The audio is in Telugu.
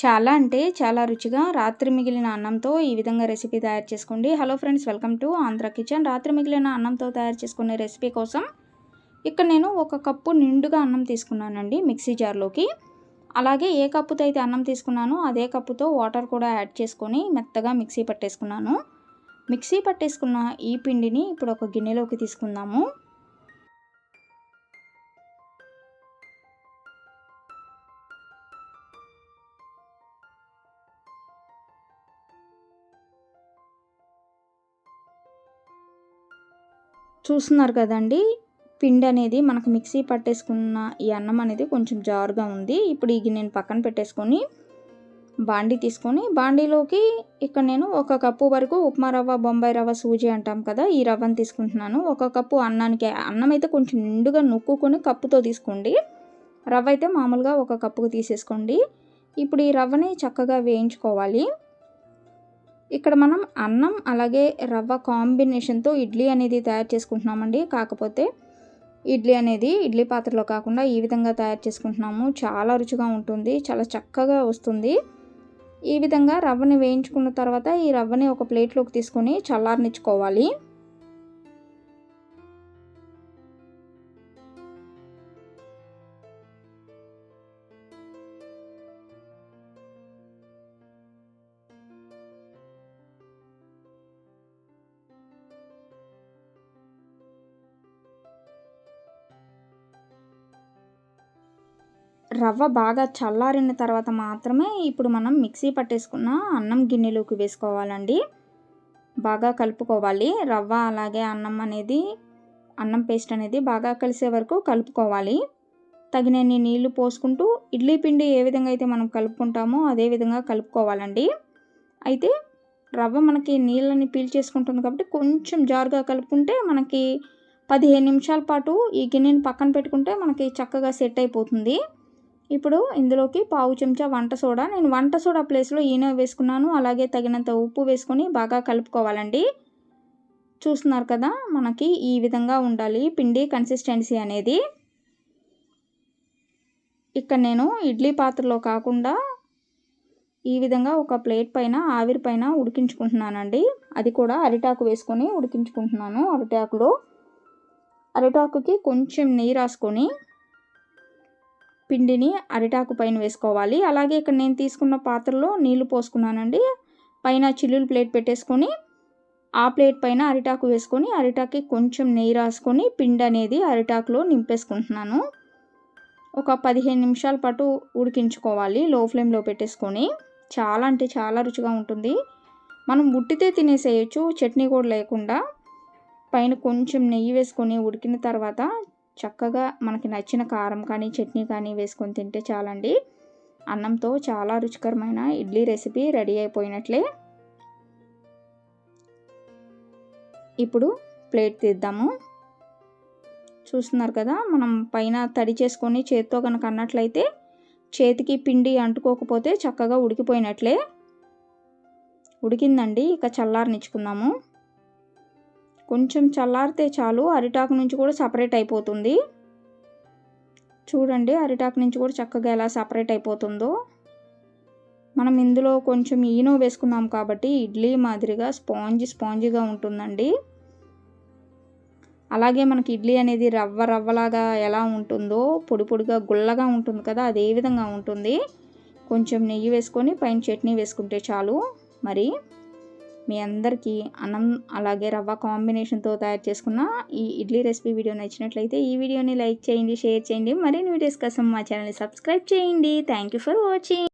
చాలా అంటే చాలా రుచిగా రాత్రి మిగిలిన అన్నంతో ఈ విధంగా రెసిపీ తయారు చేసుకోండి. Hello friends welcome to Andhra kitchen రాత్రి మిగిలిన అన్నంతో తయారు చేసుకునే రెసిపీ కోసం ఇక్కడ నేను ఒక కప్పు నిండుగా అన్నం తీసుకున్నానండి మిక్సీ జార్లోకి. అలాగే ఏ కప్పుతో అయితే అన్నం తీసుకున్నానో అదే కప్పుతో వాటర్ కూడా యాడ్ చేసుకొని మెత్తగా మిక్సీ పట్టేసుకున్నాను. మిక్సీ పట్టేసుకున్న ఈ పిండిని ఇప్పుడు ఒక గిన్నెలోకి తీసుకుందాము. చూస్తున్నారు కదండి. పిండి అనేది మనకు మిక్సీ పట్టేసుకున్న ఈ అన్నం అనేది కొంచెం జారుగా ఉంది. ఇప్పుడు ఈ నేను పక్కన పెట్టేసుకొని బాండీ తీసుకొని బాండీలోకి ఇక్కడ నేను ఒక కప్పు వరకు ఉప్మా రవ్వ బొంబాయి రవ్వ సూజీ అంటాం కదా ఈ రవ్వను తీసుకుంటున్నాను. ఒక కప్పు అన్నానికి అన్నం అయితే కొంచెం నిండుగా నొక్కుకొని కప్పుతో తీసుకోండి. రవ్వ అయితే మామూలుగా ఒక కప్పుకు తీసేసుకోండి. ఇప్పుడు ఈ రవ్వని చక్కగా వేయించుకోవాలి. ఇక్కడ మనం అన్నం అలాగే రవ్వ కాంబినేషన్తో ఇడ్లీ అనేది తయారు చేసుకుంటున్నామండి. కాకపోతే ఇడ్లీ అనేది ఇడ్లీ పాత్రలో కాకుండా ఈ విధంగా తయారు చేసుకుంటున్నాము. చాలా రుచిగా ఉంటుంది చాలా చక్కగా వస్తుంది. ఈ విధంగా రవ్వని వేయించుకున్న తర్వాత ఈ రవ్వని ఒక ప్లేట్లోకి తీసుకొని చల్లారనిచ్చుకోవాలి. రవ్వ బాగా చల్లారిన తర్వాత మాత్రమే ఇప్పుడు మనం మిక్సీ పట్టేసుకున్న అన్నం గిన్నెలోకి వేసుకోవాలండి. బాగా కలుపుకోవాలి. రవ్వ అలాగే అన్నం అనేది అన్నం పేస్ట్ అనేది బాగా కలిసే వరకు కలుపుకోవాలి. తగినన్ని నీళ్ళు పోసుకుంటూ ఇడ్లీ పిండి ఏ విధంగా అయితే మనం కలుపుకుంటామో అదే విధంగా కలుపుకోవాలండి. అయితే రవ్వ మనకి నీళ్ళని పీల్చేసుకుంటుంది కాబట్టి కొంచెం జారుగా కలుపుకుంటే మనకి పదిహేను నిమిషాల పాటు ఈ గిన్నెని పక్కన పెట్టుకుంటే మనకి చక్కగా సెట్ అయిపోతుంది. ఇప్పుడు ఇందులోకి పావు చెంచా వంట సోడా. నేను వంట సోడా ప్లేస్లో ఈనో వేసుకున్నాను. అలాగే తగినంత ఉప్పు వేసుకొని బాగా కలుపుకోవాలండి. చూస్తున్నారు కదా మనకి ఈ విధంగా ఉండాలి పిండి కన్సిస్టెన్సీ అనేది. ఇక్కడ నేను ఇడ్లీ పాత్రలో కాకుండా ఈ విధంగా ఒక ప్లేట్ పైన ఆవిరి పైన ఉడికించుకుంటున్నానండి. అది కూడా అరిటాకు వేసుకొని ఉడికించుకుంటున్నాను అరిటాకులో. అరిటాకుకి కొంచెం నెయ్యి రాసుకొని పిండిని అరిటాకు పైన వేసుకోవాలి. అలాగే ఇక్కడ నేను తీసుకున్న పాత్రలో నీళ్ళు పోసుకున్నానండి. పైన చిల్లులు ప్లేట్ పెట్టేసుకొని ఆ ప్లేట్ పైన అరిటాకు వేసుకొని అరిటాకి కొంచెం నెయ్యి రాసుకొని పిండి అనేది అరిటాకులో నింపేసుకుంటున్నాను. ఒక పదిహేను నిమిషాల పాటు ఉడికించుకోవాలి. లో ఫ్లేమ్లో పెట్టేసుకొని. చాలా అంటే చాలా రుచిగా ఉంటుంది. మనం ఉట్టితే తినేసేయచ్చు చట్నీ కూడా లేకుండా. పైన కొంచెం నెయ్యి వేసుకొని ఉడికిన తర్వాత చక్కగా మనకి నచ్చిన కారం కానీ చట్నీ కానీ వేసుకొని తింటే చాలండి. అన్నంతో చాలా రుచికరమైన ఇడ్లీ రెసిపీ రెడీ అయిపోయినట్లే. ఇప్పుడు ప్లేట్ తీద్దాము. చూస్తున్నారు కదా మనం పైన తడి చేసుకొని చేతితో కనుక అన్నట్లయితే చేతికి పిండి అంటుకోకపోతే చక్కగా ఉడికిపోయినట్లే. ఉడికిందండి ఇక చల్లారనిచ్చుకుందాము. కొంచెం చల్లారితే చాలు అరిటాకు నుంచి కూడా సపరేట్ అయిపోతుంది. చూడండి అరిటాకు నుంచి కూడా చక్కగా ఎలా సపరేట్ అయిపోతుందో. మనం ఇందులో కొంచెం ఈనో వేసుకున్నాం కాబట్టి ఇడ్లీ మాదిరిగా స్పాంజ్ స్పాంజిగా ఉంటుందండి. అలాగే మనకి ఇడ్లీ అనేది రవ్వ రవ్వలాగా ఎలా ఉంటుందో పొడి పొడిగా గుల్లగా ఉంటుంది కదా అదే విధంగా ఉంటుంది. కొంచెం నెయ్యి వేసుకొని పైన చట్నీ వేసుకుంటే చాలు. మరి మీ అందరికీ అన్నం అలాగే రవ్వ కాంబినేషన్తో తయారు చేసుకున్న ఈ ఇడ్లీ రెసిపీ వీడియో నచ్చినట్లయితే ఈ వీడియోని లైక్ చేయండి షేర్ చేయండి. మరిన్ని వీడియోస్ కోసం మా ఛానల్ని సబ్స్క్రైబ్ చేయండి. Thank you for watching.